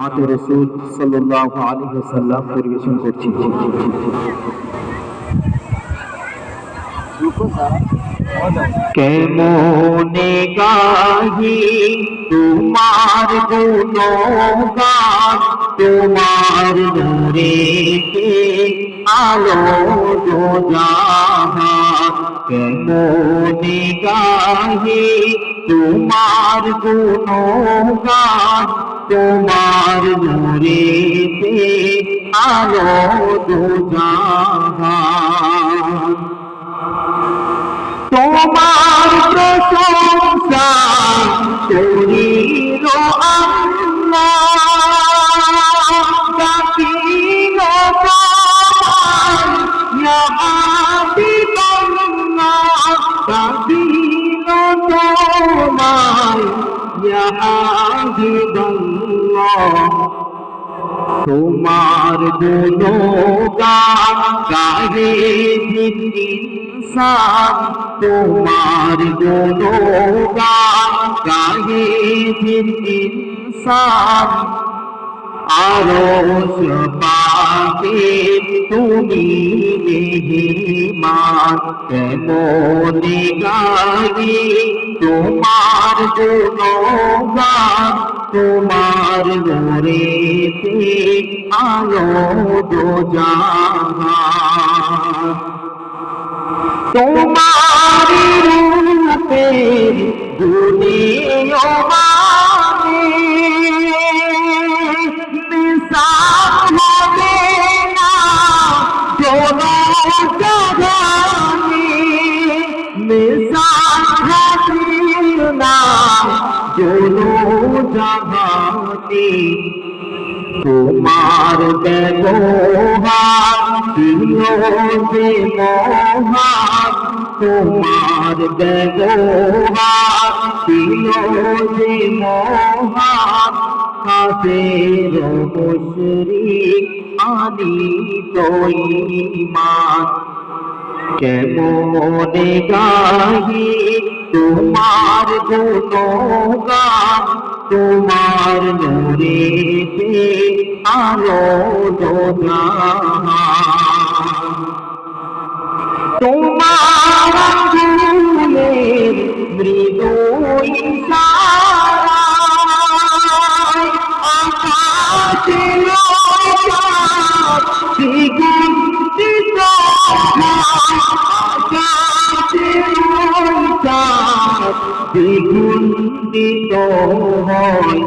আত রসুল সাল্লাল্লাহু আলাইহি ওয়াসাল্লাম পরিবেশন করছি কেমনে গাহি তোমার গুণগান তোমার নূরেতে আলো দো জাহান কেমনে গাহি তোমার গুণগান তোমার নূরেতে আলো দো তোমার প্রশংসা করিল তোমায় তোমার গুণগান গাহে ইনসান তোমার গুণগান গাহে ইনসান আরও পাকে তুমি মেহমান কেমনে গাহি তোমার গুণগান তোমার গোরেতে আলো তোমার রূপে দুনিয়া কোনো জাগানে তোমার ব্যবহার যে মহান তোমার ব্যবহার যে মহান কাফের মুশরিক আনি তৈমান কেমনে গাহি? তোমার গুণগান তোমার নূরেতে আলো দোজাহান আখি কুন্দিত হয়।